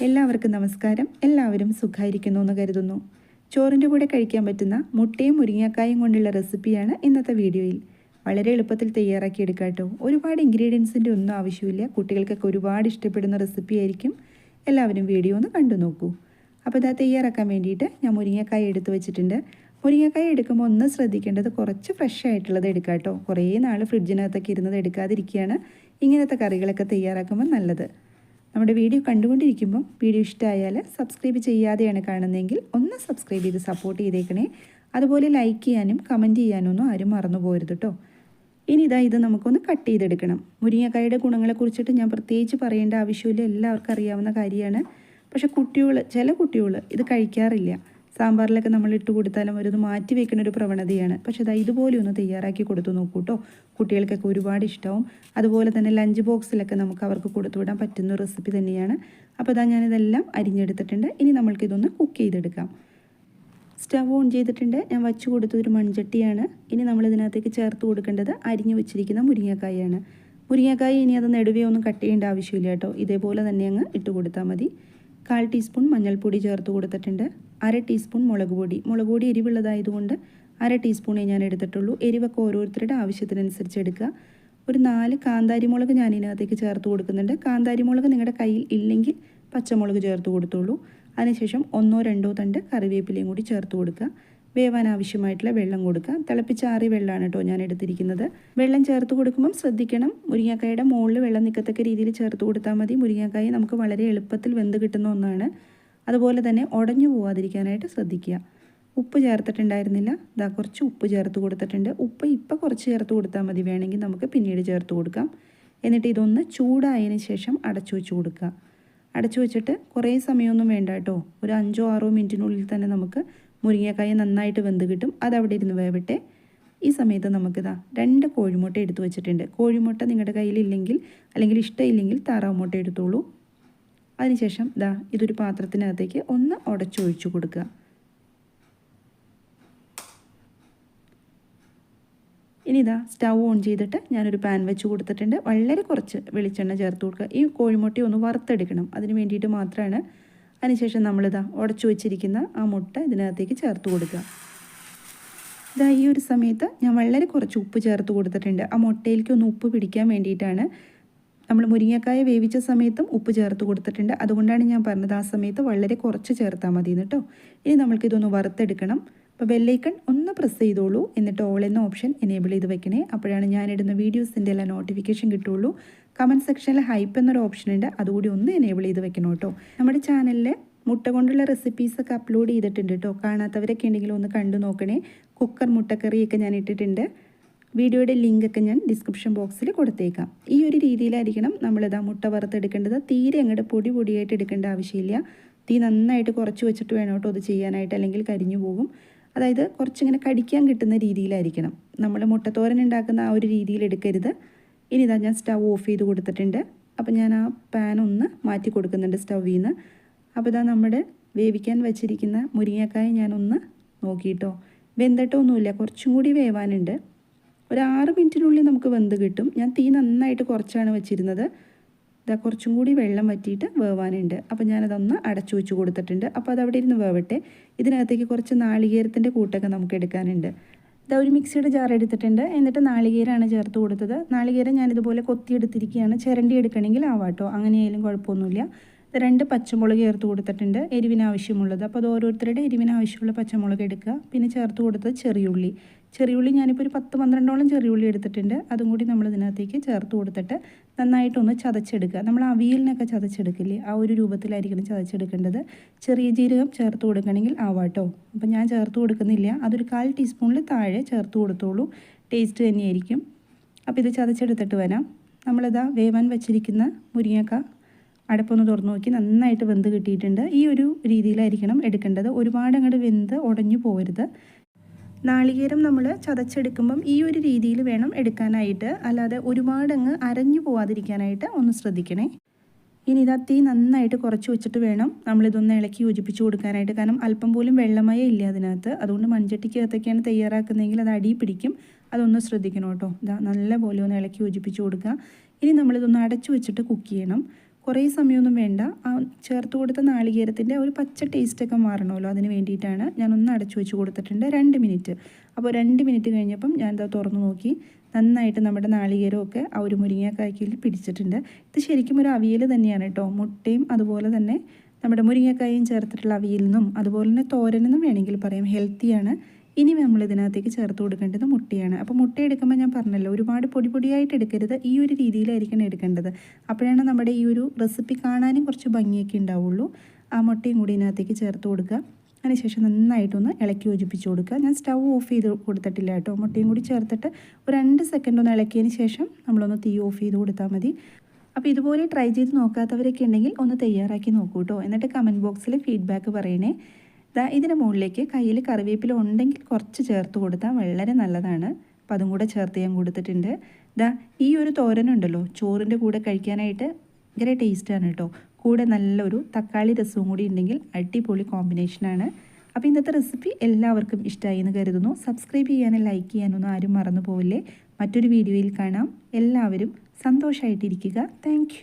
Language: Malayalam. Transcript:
എല്ലാവർക്കും നമസ്കാരം. എല്ലാവരും സുഖമായിരിക്കുന്നു എന്ന് കരുതുന്നു. ചോറിന്റെ കൂടെ കഴിക്കാൻ പറ്റുന്ന മുട്ടയും മുരിങ്ങക്കായും കൊണ്ടുള്ള റെസിപ്പിയാണ് ഇന്നത്തെ വീഡിയോയിൽ. വളരെ എളുപ്പത്തിൽ തയ്യാറാക്കി എടുക്കാം കേട്ടോ. ഒരുപാട് ഇൻഗ്രീഡിയൻസിന്റെ ഒന്നും ആവശ്യമില്ല. കുട്ടികൾക്കൊക്കെ ഒരുപാട് ഇഷ്ടപ്പെടുന്ന റെസിപ്പി ആയിരിക്കും. എല്ലാവരും വീഡിയോ ഒന്ന് കണ്ടു നോക്കൂ. അപ്പോൾ ഇതാ തയ്യാറാക്കാൻ വേണ്ടിയിട്ട് ഞാൻ മുരിങ്ങക്കായ എടുത്തു വെച്ചിട്ടുണ്ട്. മുരിങ്ങക്കായ എടുക്കുമ്പോൾ ഒന്ന് ശ്രദ്ധിക്കേണ്ടത് കുറച്ച് ഫ്രഷ് ആയിട്ടുള്ളത് എടുക്കാം കേട്ടോ. കുറേ നാൾ ഫ്രിഡ്ജിനകത്തൊക്കെ ഇരുന്നത് എടുക്കാതിരിക്കുകയാണ് ഇങ്ങനത്തെ കറികളൊക്കെ തയ്യാറാക്കുമ്പോൾ നല്ലത്. നമ്മുടെ വീഡിയോ കണ്ടുകൊണ്ടിരിക്കുമ്പോൾ വീഡിയോ ഇഷ്ടമായാൽ സബ്സ്ക്രൈബ് ചെയ്യാതെയാണ് കാണുന്നതെങ്കിൽ ഒന്ന് സബ്സ്ക്രൈബ് ചെയ്ത് സപ്പോർട്ട് ചെയ്തേക്കണേ. അതുപോലെ ലൈക്ക് ചെയ്യാനും കമന്റ് ചെയ്യാനും ഒന്നും ആരും മറന്നു പോരുത് കേട്ടോ ഇനി ഇതാ ഇത് നമുക്കൊന്ന് കട്ട് ചെയ്തെടുക്കണം. മുരിങ്ങക്കായുടെ ഗുണങ്ങളെ കുറിച്ചിട്ട് ഞാൻ പ്രത്യേകിച്ച് പറയേണ്ട ആവശ്യമില്ല. എല്ലാവർക്കും അറിയാവുന്ന കാര്യമാണ്. പക്ഷെ കുട്ടികൾ ചില കുട്ടികൾ ഇത് കഴിക്കാറില്ല. സാമ്പാറിലൊക്കെ നമ്മൾ ഇട്ട് കൊടുത്താലും അവരത് മാറ്റി വെക്കുന്ന ഒരു പ്രവണതയാണ്. പക്ഷേ അത് ഇതുപോലെ ഒന്ന് തയ്യാറാക്കി കൊടുത്തു നോക്കൂ കേട്ടോ കുട്ടികൾക്കൊക്കെ ഒരുപാട് ഇഷ്ടവും. അതുപോലെ തന്നെ ലഞ്ച് ബോക്സിലൊക്കെ നമുക്ക് അവർക്ക് കൊടുത്തു വിടാൻ പറ്റുന്ന റെസിപ്പി തന്നെയാണ്. അപ്പോൾ അതാ ഞാനിതെല്ലാം അരിഞ്ഞെടുത്തിട്ടുണ്ട്. ഇനി നമ്മൾക്കിതൊന്ന് കുക്ക് ചെയ്തെടുക്കാം. സ്റ്റവ് ഓൺ ചെയ്തിട്ടുണ്ട്. ഞാൻ വച്ചു കൊടുത്ത ഒരു മൺചട്ടിയാണ്. ഇനി നമ്മൾ ഇതിനകത്തേക്ക് ചേർത്ത് കൊടുക്കേണ്ടത് അരിഞ്ഞു വെച്ചിരിക്കുന്ന മുരിങ്ങക്കായാണ്. മുരിങ്ങക്കായ ഇനി അത് നെടുവേ ഒന്നും കട്ട് ചെയ്യേണ്ട ആവശ്യമില്ല കേട്ടോ ഇതേപോലെ തന്നെ അങ്ങ് ഇട്ട് കൊടുത്താൽ മതി. കാൽ ടീസ്പൂൺ മഞ്ഞൾപ്പൊടി ചേർത്ത് കൊടുത്തിട്ടുണ്ട്. അര ടീസ്പൂൺ മുളക് പൊടി. മുളക് പൊടി എരിവുള്ളതായതുകൊണ്ട് അര ടീസ്പൂണേ ഞാൻ എടുത്തിട്ടുള്ളൂ. എരിവൊക്കെ ഓരോരുത്തരുടെ ആവശ്യത്തിനനുസരിച്ച് എടുക്കുക. ഒരു നാല് കാന്താരി മുളക് ഞാൻ ഇതിനകത്തേക്ക് ചേർത്ത് കൊടുക്കുന്നുണ്ട്. കാന്താരി മുളക് നിങ്ങളുടെ കയ്യിൽ ഇല്ലെങ്കിൽ പച്ചമുളക് ചേർത്ത് കൊടുത്തോളൂ. അതിനുശേഷം ഒന്നോ രണ്ടോ തണ്ട് കറിവേപ്പിലയും കൂടി ചേർത്ത് കൊടുക്കുക. വേവാൻ ആവശ്യമായിട്ടുള്ള വെള്ളം കൊടുക്കുക. തിളപ്പിച്ചാറിയ വെള്ളമാണ് കേട്ടോ ഞാൻ എടുത്തിരിക്കുന്നത്. വെള്ളം ചേർത്ത് കൊടുക്കുമ്പം ശ്രദ്ധിക്കണം. മുരിങ്ങക്കായുടെ മുകളിൽ വെള്ളം നിൽക്കത്തക്ക രീതിയിൽ ചേർത്ത് കൊടുത്താൽ മതി. മുരിങ്ങക്കായ നമുക്ക് വളരെ എളുപ്പത്തിൽ വെന്ത് കിട്ടുന്ന ഒന്നാണ്. അതുപോലെ തന്നെ ഉടഞ്ഞു പോവാതിരിക്കാനായിട്ട് ശ്രദ്ധിക്കുക. ഉപ്പ് ചേർത്തിട്ടുണ്ടായിരുന്നില്ല. ഇതാ കുറച്ച് ഉപ്പ് ചേർത്ത് കൊടുത്തിട്ടുണ്ട്. ഉപ്പ് ഇപ്പം കുറച്ച് ചേർത്ത് കൊടുത്താൽ മതി. വേണമെങ്കിൽ നമുക്ക് പിന്നീട് ചേർത്ത് കൊടുക്കാം. എന്നിട്ട് ഇതൊന്ന് ചൂടായതിന് ശേഷം അടച്ചു വെച്ച് കൊടുക്കുക. അടച്ചു വെച്ചിട്ട് കുറേ സമയമൊന്നും വേണ്ട കേട്ടോ. ഒരു അഞ്ചോ ആറോ മിനിറ്റിനുള്ളിൽ തന്നെ നമുക്ക് മുരിങ്ങക്കായ നന്നായിട്ട് വെന്ത് കിട്ടും. അതവിടെ ഇരുന്ന് വേവട്ടെ. ഈ സമയത്ത് നമുക്കിതാ രണ്ട് കോഴിമുട്ട എടുത്തു വെച്ചിട്ടുണ്ട്. കോഴിമുട്ട നിങ്ങളുടെ കയ്യിലില്ലെങ്കിൽ അല്ലെങ്കിൽ ഇഷ്ടമില്ലെങ്കിൽ താറാവ് മുട്ട എടുത്തോളൂ. അതിനുശേഷം ദാ ഇതൊരു പാത്രത്തിനകത്തേക്ക് ഒന്ന് ഉടച്ചൊഴിച്ചു കൊടുക്കുക. ഇനി ഇതാ സ്റ്റൗ ഓൺ ചെയ്തിട്ട് ഞാനൊരു പാൻ വെച്ച് കൊടുത്തിട്ടുണ്ട്. വളരെ കുറച്ച് വെളിച്ചെണ്ണ ചേർത്ത് കൊടുക്കുക. ഈ കോഴിമുട്ടി ഒന്ന് വറുത്തെടുക്കണം. അതിന് വേണ്ടിയിട്ട് മാത്രമാണ് അതിനുശേഷം നമ്മളിതാ ഉടച്ചു വെച്ചിരിക്കുന്ന ആ മുട്ട ഇതിനകത്തേക്ക് ചേർത്ത് കൊടുക്കുക. ഇതാ ഈ ഒരു സമയത്ത് ഞാൻ വളരെ കുറച്ച് ഉപ്പ് ചേർത്ത് കൊടുത്തിട്ടുണ്ട്. ആ മുട്ടയിലേക്ക് ഒന്ന് ഉപ്പ് പിടിക്കാൻ വേണ്ടിയിട്ടാണ് നമ്മൾ മുരിങ്ങക്കായ വേവിച്ച സമയത്തും ഉപ്പ് ചേർത്ത് കൊടുത്തിട്ടുണ്ട്. അതുകൊണ്ടാണ് ഞാൻ പറഞ്ഞത് ആ സമയത്ത് വളരെ കുറച്ച് ചേർത്താൽ മതി കേട്ടോ ഇനി നമ്മൾക്കിതൊന്ന് വറുത്തെടുക്കണം. അപ്പോൾ ബെല്ലൈക്കൺ ഒന്ന് പ്രസ് ചെയ്തോളൂ. എന്നിട്ട് ഓൾ എന്ന ഓപ്ഷൻ എനേബിൾ ചെയ്ത് വെക്കണേ. അപ്പോഴാണ് ഞാനിടുന്ന വീഡിയോസിന്റെ എല്ലാം നോട്ടിഫിക്കേഷൻ കിട്ടുള്ളൂ കമന്റ് സെക്ഷനിൽ ഹൈപ്പ് എന്നൊരു ഓപ്ഷൻ ഉണ്ട്. അതുകൂടി ഒന്ന് എനേബിൾ ചെയ്ത് വെക്കണം കേട്ടോ നമ്മുടെ ചാനലിൽ മുട്ട കൊണ്ടുള്ള റെസിപ്പീസൊക്കെ അപ്ലോഡ് ചെയ്തിട്ടുണ്ട് കേട്ടോ കാണാത്തവരൊക്കെ ഉണ്ടെങ്കിൽ ഒന്ന് കണ്ടു നോക്കണേ. കുക്കർ മുട്ടക്കറിയൊക്കെ ഞാൻ ഇട്ടിട്ടുണ്ട്. വീഡിയോയുടെ ലിങ്കൊക്കെ ഞാൻ ഡിസ്ക്രിപ്ഷൻ ബോക്സിൽ കൊടുത്തേക്കാം. ഈ ഒരു രീതിയിലായിരിക്കണം നമ്മളിതാ മുട്ട വറുത്തെടുക്കേണ്ടത്. തീരെ അങ്ങോട്ട് പൊടി പൊടിയായിട്ട് എടുക്കേണ്ട ആവശ്യമില്ല. തീ നന്നായിട്ട് കുറച്ച് വെച്ചിട്ട് വേണം കേട്ടോ അത് ചെയ്യാനായിട്ട് അല്ലെങ്കിൽ കരിഞ്ഞു പോകും. അതായത് കുറച്ചിങ്ങനെ കടിക്കാൻ കിട്ടുന്ന രീതിയിലായിരിക്കണം. നമ്മൾ മുട്ടത്തോരൻ ഉണ്ടാക്കുന്ന ആ ഒരു രീതിയിൽ എടുക്കരുത്. ഇനി ഇതാ ഞാൻ സ്റ്റവ് ഓഫ് ചെയ്ത് കൊടുത്തിട്ടുണ്ട്. അപ്പോൾ ഞാൻ ആ പാൻ ഒന്ന് മാറ്റി കൊടുക്കുന്നുണ്ട് സ്റ്റൗവിൽ നിന്ന് അപ്പോൾ ഇതാ നമ്മുടെ വേവിക്കാൻ വെച്ചിരിക്കുന്ന മുരിങ്ങക്കായ ഞാനൊന്ന് നോക്കിയിട്ടോ വെന്തിട്ടൊന്നുമില്ല. കുറച്ചും കൂടി വേവാനുണ്ട്. ഒരു ആറ് മിനിറ്റിനുള്ളിൽ നമുക്ക് വെന്ത് കിട്ടും. ഞാൻ തീ നന്നായിട്ട് കുറച്ചാണ് വെച്ചിരുന്നത്. ഇതാ കുറച്ചും കൂടി വെള്ളം വറ്റിയിട്ട് വേവാനുണ്ട്. അപ്പോൾ ഞാനതൊന്ന് അടച്ചു വെച്ച് കൊടുത്തിട്ടുണ്ട്. അപ്പോൾ അത് അവിടെ ഇരുന്ന് വേവട്ടെ. ഇതിനകത്തേക്ക് കുറച്ച് നാളികേരത്തിന്റെ കൂട്ടൊക്കെ നമുക്ക് എടുക്കാനുണ്ട്. ഇതാ ഒരു മിക്സിയുടെ ജാർ എടുത്തിട്ടുണ്ട്. എന്നിട്ട് നാളികേരമാണ് ചേർത്ത് കൊടുത്തത്. നാളികേരം ഞാനിതുപോലെ കൊത്തിയെടുത്തിരിക്കുകയാണ്. ചിരണ്ടി എടുക്കണമെങ്കിൽ ആവാട്ടോ. അങ്ങനെയായാലും കുഴപ്പമൊന്നുമില്ല. രണ്ട് പച്ചമുളക് ചേർത്ത് കൊടുത്തിട്ടുണ്ട് എരിവിന് ആവശ്യമുള്ളത് അപ്പോൾ അത് ഓരോരുത്തരുടെ എരിവിനാവശ്യമുള്ള പച്ചമുളക് എടുക്കുക. പിന്നെ ചേർത്ത് കൊടുത്തത് ചെറിയുള്ളി. ചെറിയുള്ളി ഞാനിപ്പോൾ ഒരു പത്ത് പന്ത്രണ്ടോളം ചെറിയുള്ളി എടുത്തിട്ടുണ്ട്. അതും കൂടി നമ്മൾ ഇതിനകത്തേക്ക് ചേർത്ത് കൊടുത്തിട്ട് നന്നായിട്ടൊന്ന് ചതച്ചെടുക്കുക. നമ്മൾ അവിയലിനൊക്കെ ചതച്ചെടുക്കില്ലേ? ആ ഒരു രൂപത്തിലായിരിക്കണം ചതച്ചെടുക്കേണ്ടത്. ചെറിയ ജീരകം ചേർത്ത് കൊടുക്കണമെങ്കിൽ ആവാട്ടോ. അപ്പോൾ ഞാൻ ചേർത്ത് കൊടുക്കുന്നില്ല. അതൊരു കാൽ ടീസ്പൂണിൽ താഴെ ചേർത്ത് കൊടുത്തോളൂ. ടേസ്റ്റ് തന്നെയായിരിക്കും. അപ്പോൾ ഇത് ചതച്ചെടുത്തിട്ട് വരാം. നമ്മളിതാ വേവാൻ വെച്ചിരിക്കുന്ന മുരിങ്ങക്ക അടപ്പൊന്ന് തുറന്നു നോക്കി നന്നായിട്ട് വെന്ത് കിട്ടിയിട്ടുണ്ട്. ഈ ഒരു രീതിയിലായിരിക്കണം എടുക്കേണ്ടത്. ഒരുപാട് അങ്ങോട്ട് വെന്ത് ഉടഞ്ഞു പോകരുത്. നാളികേരം നമ്മൾ ചതച്ചെടുക്കുമ്പം ഈ ഒരു രീതിയിൽ വേണം എടുക്കാനായിട്ട്. അല്ലാതെ ഒരുപാടങ്ങ് അരഞ്ഞു പോവാതിരിക്കാനായിട്ട് ഒന്ന് ശ്രദ്ധിക്കണേ. ഇനി ഇതാ തീ നന്നായിട്ട് കുറച്ച് വെച്ചിട്ട് വേണം നമ്മളിതൊന്ന് ഇളക്കി യോജിപ്പിച്ച് കൊടുക്കാനായിട്ട്. കാരണം അല്പം പോലും വെള്ളമയ ഇല്ല അതിനകത്ത്. അതുകൊണ്ട് മൺചട്ടിക്കകത്തൊക്കെയാണ് തയ്യാറാക്കുന്നതെങ്കിൽ അത് അടി പിടിക്കും. അതൊന്ന് ശ്രദ്ധിക്കണം കേട്ടോ. ഇതാ നല്ല പോലെ ഒന്ന് ഇളക്കി യോജിപ്പിച്ച് കൊടുക്കുക. ഇനി നമ്മളിതൊന്ന് അടച്ചു വെച്ചിട്ട് കുക്ക് ചെയ്യണം. കുറേ സമയമൊന്നും വേണ്ട. ആ ചേർത്ത് കൊടുത്ത നാളികേരത്തിന്റെ ഒരു പച്ച ടേസ്റ്റൊക്കെ മാറണമല്ലോ. അതിന് വേണ്ടിയിട്ടാണ് ഞാനൊന്ന് അടച്ചു വെച്ച് കൊടുത്തിട്ടുണ്ട്. രണ്ട് മിനിറ്റ്. അപ്പോൾ രണ്ട് മിനിറ്റ് കഴിഞ്ഞപ്പം ഞാനിത് തുറന്നു നോക്കി. നന്നായിട്ട് നമ്മുടെ നാളികേരമൊക്കെ ആ ഒരു മുരിങ്ങക്കായ്ക്കിൽ പിടിച്ചിട്ടുണ്ട്. ഇത് ശരിക്കും ഒരു അവിയൽ തന്നെയാണ് കേട്ടോ. മുട്ടയും അതുപോലെ തന്നെ നമ്മുടെ മുരിങ്ങക്കായും ചേർത്തിട്ടുള്ള അവിയലിൽ നിന്നും അതുപോലെ തന്നെ തോരനെന്നും വേണമെങ്കിൽ പറയാം. ഹെൽത്തിയാണ്. ഇനി നമ്മൾ ഇതിനകത്തേക്ക് ചേർത്ത് കൊടുക്കേണ്ടത് മുട്ടയാണ്. അപ്പോൾ മുട്ട എടുക്കുമ്പോൾ ഞാൻ പറഞ്ഞല്ലോ ഒരുപാട് പൊടി പൊടിയായിട്ട് എടുക്കരുത്. ഈ ഒരു രീതിയിലായിരിക്കണം എടുക്കേണ്ടത്. അപ്പോഴാണ് നമ്മുടെ ഈ ഒരു റെസിപ്പി കാണാനും കുറച്ച് ഭംഗിയൊക്കെ ഉണ്ടാവുള്ളൂ. ആ മുട്ടയും കൂടി ഇതിനകത്തേക്ക് ചേർത്ത് കൊടുക്കുക. അതിനുശേഷം നന്നായിട്ടൊന്ന് ഇളക്കി യോജിപ്പിച്ച് കൊടുക്കുക. ഞാൻ സ്റ്റൗ ഓഫ് ചെയ്ത് കൊടുത്തിട്ടില്ല കേട്ടോ. മുട്ടയും കൂടി ചേർത്തിട്ട് ഒരു രണ്ട് സെക്കൻഡ് ഒന്ന് ഇളക്കിയതിന് ശേഷം നമ്മളൊന്ന് തീ ഓഫ് ചെയ്ത് കൊടുത്താൽ മതി. അപ്പോൾ ഇതുപോലെ ട്രൈ ചെയ്ത് നോക്കാത്തവരൊക്കെ ഉണ്ടെങ്കിൽ ഒന്ന് തയ്യാറാക്കി നോക്കൂ കേട്ടോ. എന്നിട്ട് കമന്റ് ബോക്സിൽ ഫീഡ്ബാക്ക് പറയണേ. ദാ ഇതിന് മുകളിലേക്ക് കയ്യിൽ കറിവേപ്പില ഉണ്ടെങ്കിൽ കുറച്ച് ചേർത്ത് കൊടുത്താൽ വളരെ നല്ലതാണ്. അപ്പോൾ അതും കൂടെ ചേർത്ത് ഞാൻ കൊടുത്തിട്ടുണ്ട്. ദാ ഈ ഒരു തോരനുണ്ടല്ലോ ചോറിന്റെ കൂടെ കഴിക്കാനായിട്ട് ഭയങ്കര ടേസ്റ്റാണ് കേട്ടോ. കൂടെ നല്ലൊരു തക്കാളി രസവും കൂടി ഉണ്ടെങ്കിൽ അടിപൊളി കോമ്പിനേഷനാണ് അപ്പോൾ ഇന്നത്തെ റെസിപ്പി എല്ലാവർക്കും ഇഷ്ടമായി എന്ന് കരുതുന്നു. സബ്സ്ക്രൈബ് ചെയ്യാനും ലൈക്ക് ചെയ്യാനൊന്നും ആരും മറന്നു പോവില്ലേ. മറ്റൊരു വീഡിയോയിൽ കാണാം. എല്ലാവരും സന്തോഷമായിട്ടിരിക്കുക താങ്ക്